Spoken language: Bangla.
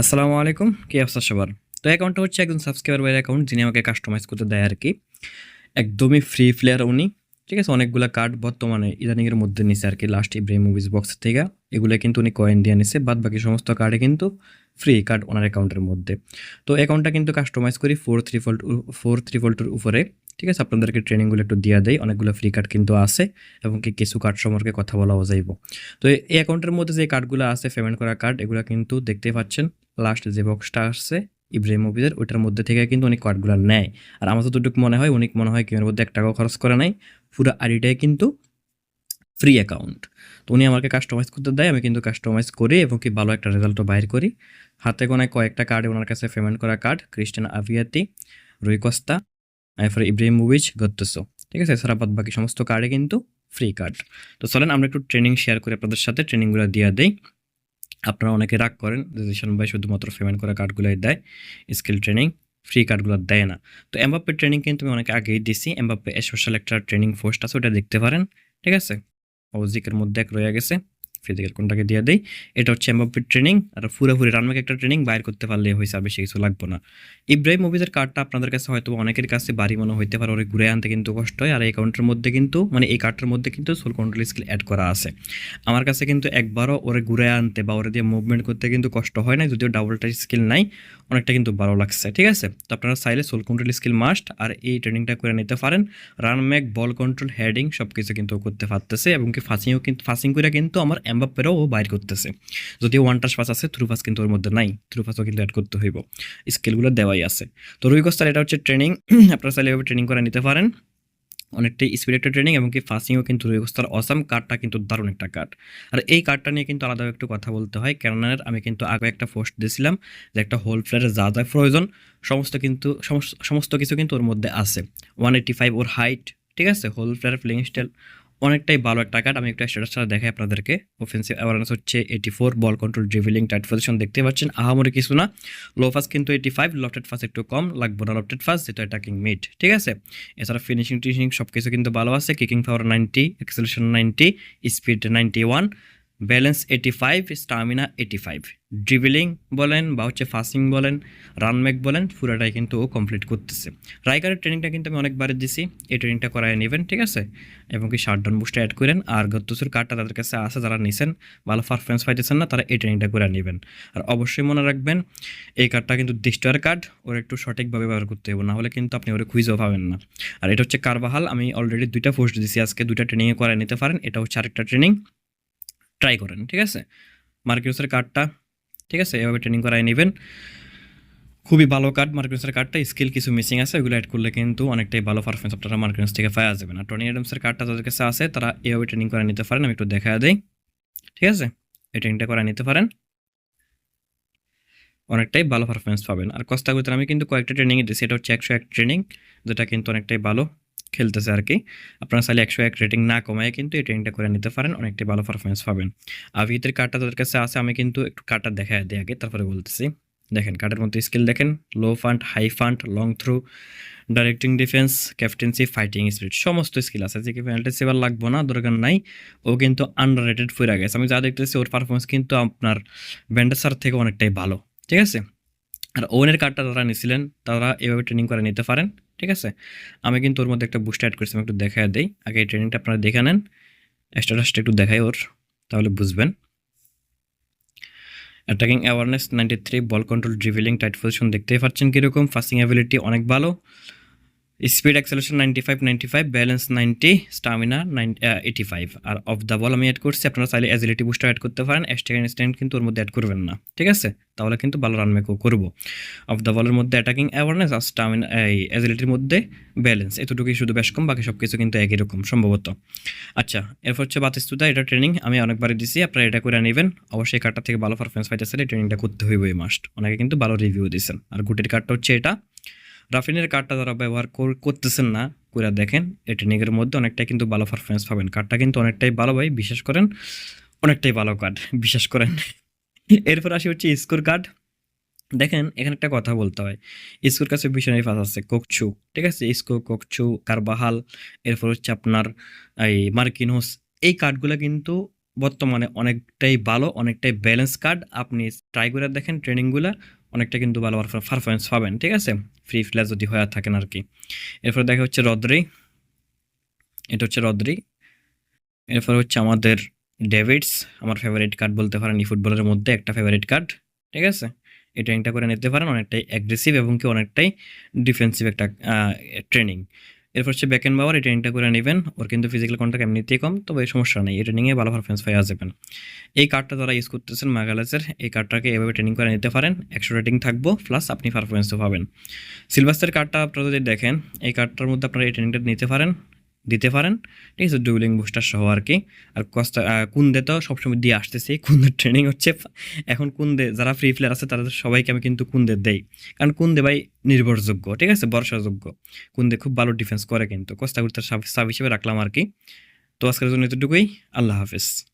আসসালামু আলাইকুম, কি অবস্থা সবার? তো অ্যাকাউন্টটা হচ্ছে একজন সাবস্ক্রাইবার বাইরের অ্যাকাউন্ট যিনি আমাকে কাস্টমাইজ করতে দেয় আর কি। একদমই ফ্রি প্লেয়ার উনি, ঠিক আছে? অনেকগুলো কার্ড বর্তমানে ইদানিংয়ের মধ্যে নিছে আর কি লাস্ট ইব্রাহিম মুভিজ বক্স থেকে। এগুলো কিন্তু উনি কয়েন দিয়ে নিছে, বাদ বাকি সমস্ত কার্ডে কিন্তু ফ্রি কার্ড ওনার অ্যাকাউন্টের মধ্যে। তো অ্যাকাউন্টটা কিন্তু কাস্টমাইজ করি four three fault four three ফোল্টের উপরে। ঠিক আছে, আপনাদেরকে ট্রেনিংগুলো একটু দিয়ে দেয় অনেকগুলো ফ্রি কার্ড কিন্তু আছে এবং কি কিছু কার্ড সম্পর্কে কথা বলাও যাইব। তো এই অ্যাকাউন্টের মধ্যে যে কার্ডগুলো আছে পেমেন্ট করা কার্ড এগুলো কিন্তু দেখতে পাচ্ছেন লাস্ট যে বক্সটা আসছে ইব্রাহিম মুভিজের ওইটার মধ্যে থেকে কিন্তু অনেক কার্ডগুলো নেয়। আর আমার যতটুকু মনে হয়, অনেক মনে হয় গেমের মধ্যে এক টাকাও খরচ করে নাই, পুরো আইডিটাই কিন্তু ফ্রি অ্যাকাউন্ট তো উনি আমাকে কাস্টমাইজ করতে দেয়, আমি কিন্তু কাস্টমাইজ করি এবং কি ভালো একটা রেজাল্টও বাইর করি। হাতে গোনায় কয়েকটা কার্ড ওনার কাছে পেমেন্ট করা কার্ড ক্রিস্টিয়ান আভিয়াতি রুই কস্তা এরপরে ইব্রাহিম মুভিজ গত্তসো ঠিক আছে, এছাড়া বাদ বাকি সমস্ত কার্ডে কিন্তু ফ্রি কার্ড তো চলেন, আমরা একটু ট্রেনিং শেয়ার করি আপনাদের সাথে ট্রেনিংগুলো দিয়ে দেই। আপনারা অনেকে রাগ করেন যে ভাই শুধুমাত্র পেমেন্ট করা কার্ডগুলোই দেয় স্কিল ট্রেনিং ফ্রি কার্ডগুলো দেয় না। তো এমবাপ্পের ট্রেনিং কিন্তু আমি অনেক আগেই দিছি এমবাপ্পে স্পেশাল একটা ট্রেনিং পোস্ট আছে, ওটা দেখতে পারেন। ঠিক আছে? ওজিকের মধ্যে এক রয়ে গেছে। ফিজিক্যাল কোনটাকে দিয়ে দেই, এটা হচ্ছে এমবাপ্পের ট্রেনিং আর পুরোপুরি রানমেক একটা ট্রেনিং বাইর করতে পারলে হয়েছে আর বেশি কিছু লাগবে না। ইব্রাহিম মুভিজের কার্ডটা আপনাদের কাছে হয়তো অনেকের কাছে বাড়ি মনে হইতে পারে, ওরে ঘুরে আনতে কিন্তু কষ্ট হয়, আর এই অ্যাকাউন্টের মধ্যে কিন্তু মানে এই কার্ডটার মধ্যে কিন্তু সোল কন্ট্রোল স্কিল অ্যাড করা আছে। আমার কাছে কিন্তু একবারও ওরে ঘুরে আনতে বা ওরে দিয়ে মুভমেন্ট করতে কিন্তু কষ্ট হয় না, যদিও ডাবল টাচ স্কিল নাই, অনেকটা কিন্তু ভালো লাগছে, ঠিক আছে? তো আপনারা চাইলে সোল কন্ট্রোল স্কিল মাস্ট আর এই ট্রেনিংটা করে নিতে পারেন। রান ম্যাক বল কন্ট্রোল হেডিং সব কিছু কিন্তু করতে পারতেছে, এবং কি ফাসিংও কিন্তু ফাসিং করে কিন্তু আমার এম্বাপ্পেরও ও বাইর করতেছে। যদিও ওয়ান টাচ পাস আছে, থ্রু পাস কিন্তু ওর মধ্যে নাই। থ্রু পাসও কিন্তু অ্যাড করতে হইব। স্কিলগুলো দেওয়াই আছে। তো রুই কস্তার, এটা হচ্ছে ট্রেনিং আপনারা চাইলে এভাবে ট্রেনিং করে নিতে পারেন। অনেকটাই স্পিড একটা ট্রেনিং এবং কি ফাসিংও কিন্তু কস্তার অসাম কার্ডটা কিন্তু দারুণ একটা কার্ড আর এই কার্ডটা নিয়ে কিন্তু আলাদা একটু কথা বলতে হয়। কেননা আমি কিন্তু আগে একটা পোস্ট দিয়েছিলাম যে একটা হোল ফ্লেয়ারের যা যা প্রয়োজন, সমস্ত কিন্তু, সমস্ত- কিছু কিন্তু ওর মধ্যে আছে। ওয়ান এইটি ফাইভ ওর হাইট ঠিক আছে? হোল ফ্লেয়ার প্লেইং স্টাইল অনেকটাই ভালো একটা কার্ড আমি একটা স্ট্যাটাসটা দেখাই আপনাদেরকে। অফেন্সিভ অ্যাওয়ারনেস হচ্ছে eighty four ball control dribbling tight position দেখতে পাচ্ছেন। আহামরি কিছু না। লো ফাস কিন্তু এইটি ফাইভ লফটেড ফাস একটু কম। লাগবে না লফটেড ফাস যেটা অ্যাটাকিং মিড ঠিক আছে? এছাড়া ফিনিশিং টিনিশিং সব কিছু কিন্তু ভালো আছে। Kicking power ninety acceleration ninety speed ninety one balance eighty five stamina eighty five dribbling বলেন বা হচ্ছে ফাসিং বলেন রানমেক বলেন, পুরোটাই কিন্তু ও কমপ্লিট করতেছে। রাইকারের ট্রেনিংটা কিন্তু আমি অনেকবারে দিছি, এই ট্রেনিংটা করায় নেবেন, ঠিক আছে? এবং কি শার্ট ডাউন বুস্টটা অ্যাড করেন, আর গত্তুসের কার্ডটা তাদের কাছে আছে, যারা নিছেন, ভালো পারফরমেন্স পাইতেছেন না, তারা এই ট্রেনিংটা করে নেবেন। আর অবশ্যই মনে রাখবেন, এই কার্ডটা কিন্তু ডিস্টার কার্ড ওর একটু সঠিকভাবে ব্যবহার করতে হবে, না হলে কিন্তু আপনি ওরে খুঁজেও পাবেন না। আর এটা হচ্ছে কারবাহাল, আমি অলরেডি দুইটা পোস্ট দিছি, আজকে দুইটা ট্রেনিংয়ে করে নিতে পারেন, এটা হচ্ছে আরেকটা ট্রেনিং ট্রাই করেন, ঠিক আছে? মার্কিউসের কার্ডটা ঠিক আছে? এভাবে ট্রেনিং করায় নেবেন। খুবই ভালো কার্ড মার্কিউসের কার্ডটা স্কিল কিছু মিসিং আছে ওগুলো অ্যাড করলে কিন্তু অনেকটাই ভালো পারফরমেন্স আপনারা মার্কিউস থেকে পাওয়া যাবে না টনি অ্যাডামসের কার্ডটা যাদের কাছে আছে, তারা এভাবে ট্রেনিং করে নিতে পারেন, আমি একটু দেখা দেই, ঠিক আছে? এই ট্রেনিংটা করে নিতে পারেন। অনেকটাই ভালো পারফরমেন্স পাবেন। আর কস্তাগুতে আমি কিন্তু কয়েকটা ট্রেনিং দিচ্ছি এটা হচ্ছে একশো এক ট্রেনিং যেটা কিন্তু অনেকটাই ভালো। খেলতেছে আর কি আপনারা চাইলে একশো এক রেটিং না কমায় কিন্তু এই ট্রেনিংটা করে নিতে পারেন অনেকটাই ভালো পারফরমেন্স পাবেন। আভিতের কার্ডটা তাদের কাছে আছে, আমি কিন্তু একটু কার্ডটা দেখা দিই আগে, তারপরে বলতেছি। দেখেন কার্ডের মধ্যে স্কিল দেখেন low punt high punt long through directing defence captaincy fighting spirit সমস্ত স্কিল আছে। যে কি পেনাল্টি সেবার লাগবো না, দরকার নাই। ও কিন্তু আন্ডার রেটেড ফিরে গেছে। আমি যা দেখতেছি, ওর পারফরমেন্স কিন্তু আপনার ব্যান্ডাসার থেকে অনেকটাই ভালো, ঠিক আছে? আর ওনের কার্ডটা যারা নিয়েছিলেন তারা এভাবে ট্রেনিং করে নিতে পারেন। ঠিক আছে? আমি কিন্তু ওর মধ্যে একটা বুস্ট অ্যাড করেছি আমি একটু দেখা দিই। আগে এই ট্রেনিংটা আপনারা দেখে নেন। স্ট্যাটাসটা একটু দেখাই ওর, তাহলে বুঝবেন। Attacking awareness ninety three ball control dribbling tight position দেখতেই পাচ্ছেন কীরকম ফাস্টিং অ্যাবিলিটি অনেক ভালো। Speed acceleration ninety five five balance ninety stamina nine five R off the ball আমি অ্যাড করছি, আপনারা চাইলে অ্যাজিলিটি বুস্টার অ্যাড করতে পারেন স্টেক স্ট্যান্ড কিন্তু ওর মধ্যে অ্যাড করবেন না, ঠিক আছে? তাহলে কিন্তু ভালো রান মেকও করব। অফ দ্য বলের মধ্যে অ্যাটাকিং অ্যাওয়ারনেস আর স্টামিনা এই অ্যাজিলিটির মধ্যে ব্যালেন্স এতটুকুই শুধু বেশ কম, বাকি সব কিছু কিন্তু একই রকম, সম্ভবত। আচ্ছা এরপর হচ্ছে বাতিস্তুতা এটা ট্রেনিং আমি অনেকবারই দিছি, আপনারা এটা করে নেবেন। অবশ্যই কার্ডটা থেকে ভালো পারফরমেন্স পাইতেছে এই ট্রেনিংটা করতে হইব এই মাস্ট অনেকে কিন্তু ভালো রিভিউ দিয়েছেন আর গুটির কার্ডটা হচ্ছে এটা। রাফিনের কার্ডটা যারা ব্যবহার কর- করতেছেন না করে দেখেন এই ট্রেনিংয়ের মধ্যে অনেকটাই কিন্তু ভালো পারফরমেন্স পাবেন। কার্ডটা কিন্তু অনেকটাই ভালো ভাই বিশ্বাস করেন, অনেকটাই ভালো কার্ড বিশ্বাস করেন। এরপর আসি হচ্ছে স্কোর কার্ড। দেখেন, এখানে একটা কথা বলতে হয়। স্কোর কাছে মিশনারি ফাস আছে কোকচু, ঠিক আছে? ইসকো কোকচু, কারবাহাল, এরপর হচ্ছে আপনার এই মার্কিনোস। এই কার্ডগুলো কিন্তু বর্তমানে অনেকটাই ভালো, অনেকটাই ব্যালেন্স কার্ড। আপনি ট্রাই করে দেখেন ট্রেনিংগুলো অনেকটা কিন্তু ভালো পারফরমেন্স পাবেন, ঠিক আছে? ফ্রি ফ্ল্যাশ যদি হয়ে থাকেন আর কি এরপরে দেখা হচ্ছে রদ্রি। এটা হচ্ছে রদ্রি। এরপর হচ্ছে আমাদের ডেভিডস, আমার ফেভারিট কার্ড বলতে পারেন, এই ফুটবলের মধ্যে একটা ফেভারিট কার্ড ঠিক আছে? এই ট্রেনিংটা করে নিতে পারেন, অনেকটাই অ্যাগ্রেসিভ এবং কি অনেকটাই ডিফেন্সিভ একটা ট্রেনিং এরপর হচ্ছে ব্যাক এন্ড বাওয়ার এই ট্রেনিংটা করে নেবেন। ওর কিন্তু ফিজিক্যাল কন্ট্যাক্ট এমনিতেই কম, তবে এই সমস্যা নেই। এই ট্রেনিংয়ে ভালো পারফরমেন্স পাওয়া যাবেন। এই কার্ডটা তারা ইউজ করতেছেন মাগালাসের এই কার্ডটাকে এভাবে ট্রেনিং করে নিতে পারেন। একশো রেটিং থাকব প্লাস আপনি পারফরমেন্সও পাবেন। সিলভাস্টার কার্ডটা আপনারা যদি দেখেন, এই কার্ডটার মধ্যে আপনারা এই ট্রেনিংটা নিতে পারেন। দিতে পারেন। ঠিক আছে ডুবলিং বুস্টার সহ আর কি। আর কস্তা কুন্দে তো সবসময় দিয়ে আসতেছি। কুন্দের ট্রেনিং হচ্ছে। এখন কোন দে যারা ফ্রি প্লেয়ার আছে, তাদের সবাইকে আমি কিন্তু কুন্দে দেই। কারণ কুন্দে ভাই নির্ভরযোগ্য, ঠিক আছে, ভরসাযোগ্য। দে খুব ভালো ডিফেন্স করে কিন্তু। কস্তা গুরুত্ব সাব হিসেবে রাখলাম আর কি। তো আজকের জন্য এতটুকুই। আল্লাহ হাফিজ।